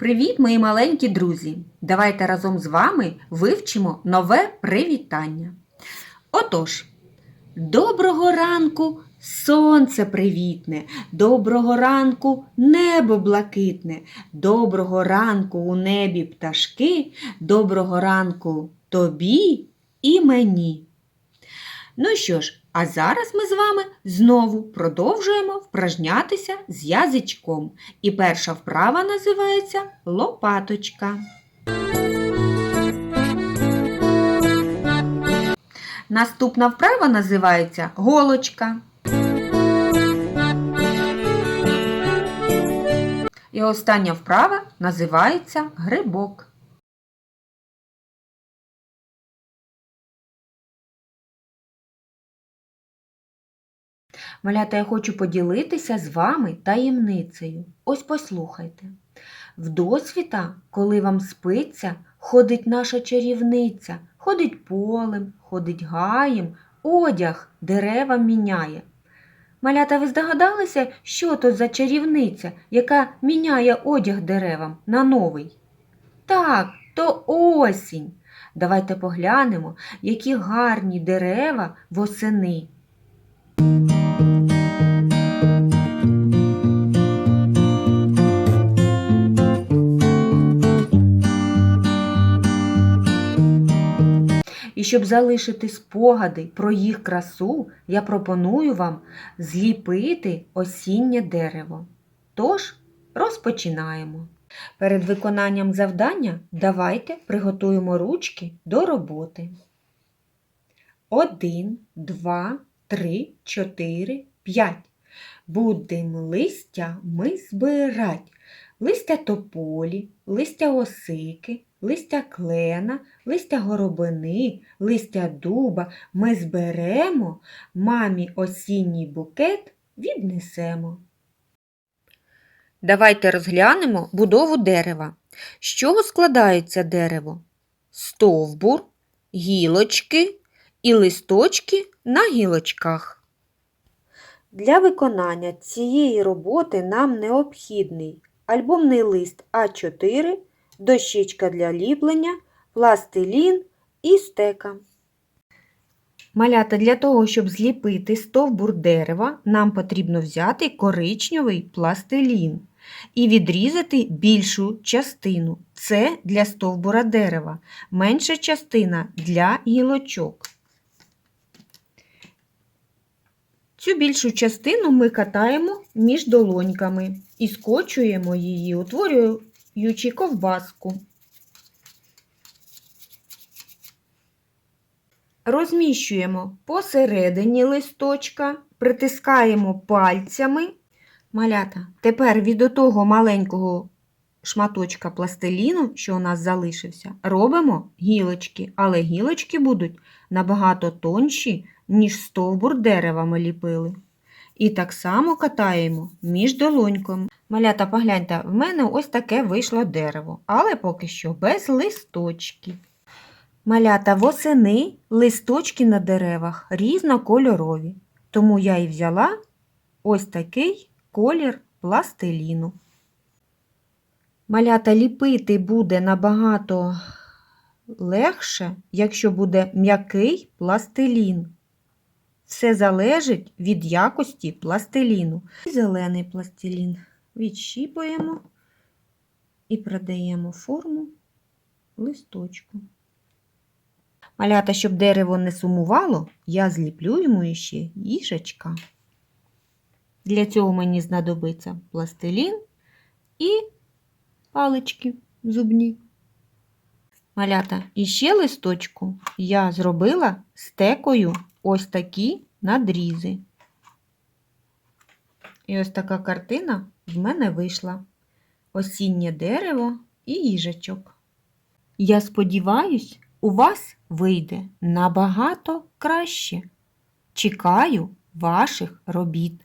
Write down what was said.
Привіт, мої маленькі друзі! Давайте разом з вами вивчимо нове привітання. Отож, доброго ранку сонце привітне, доброго ранку небо блакитне, доброго ранку у небі пташки, доброго ранку тобі і мені. Ну що ж, а зараз ми з вами знову продовжуємо впражнятися з язичком. І перша вправа називається лопаточка. Наступна вправа називається голочка. І остання вправа називається грибок. Малята, я хочу поділитися з вами таємницею. Ось послухайте. В досвіта, коли вам спиться, ходить наша чарівниця, ходить полем, ходить гаєм, одяг деревам міняє. Малята, ви здогадалися, що то за чарівниця, яка міняє одяг деревам на новий? Так, то осінь. Давайте поглянемо, які гарні дерева восени. І щоб залишити спогади про їх красу, я пропоную вам зліпити осіннє дерево. Тож, розпочинаємо. Перед виконанням завдання давайте приготуємо ручки до роботи. Один, два, три, чотири, п'ять. Будем листя ми збирать. Листя тополі, листя осики, листя клена, листя горобини, листя дуба ми зберемо, мамі осінній букет віднесемо. Давайте розглянемо будову дерева. З чого складається дерево? Стовбур, гілочки і листочки на гілочках. Для виконання цієї роботи нам необхідний альбомний лист А4, дощечка для ліплення, пластилін і стека. Малята, для того, щоб зліпити стовбур дерева, нам потрібно взяти коричневий пластилін і відрізати більшу частину. Це для стовбура дерева, менша частина для гілочок. Цю більшу частину ми катаємо між долоньками і скочуємо її, утворюючи ковбаску. Розміщуємо посередині листочка, притискаємо пальцями. Малята, тепер від того маленького шматочка пластиліну, що у нас залишився, робимо гілочки, але гілочки будуть набагато тонші, ніж стовбур дерева ми ліпили. І так само катаємо між долоньками. Малята, погляньте, в мене ось таке вийшло дерево, але поки що без листочків. Малята восени листочки на деревах різнокольорові, тому я і взяла ось такий колір пластиліну. Малята ліпити буде набагато легше, якщо буде м'який пластилін. Все залежить від якості пластиліну. Зелений пластилін відщіпуємо і продаємо форму листочку. Малята, щоб дерево не сумувало, я зліплю йому ще їжачка. Для цього мені знадобиться пластилін і палички зубні. Малята, і ще листочку я зробила стекою ось такі надрізи. І ось така картина в мене вийшла. Осіннє дерево і їжачок. Я сподіваюсь, у вас вийде набагато краще. Чекаю ваших робіт.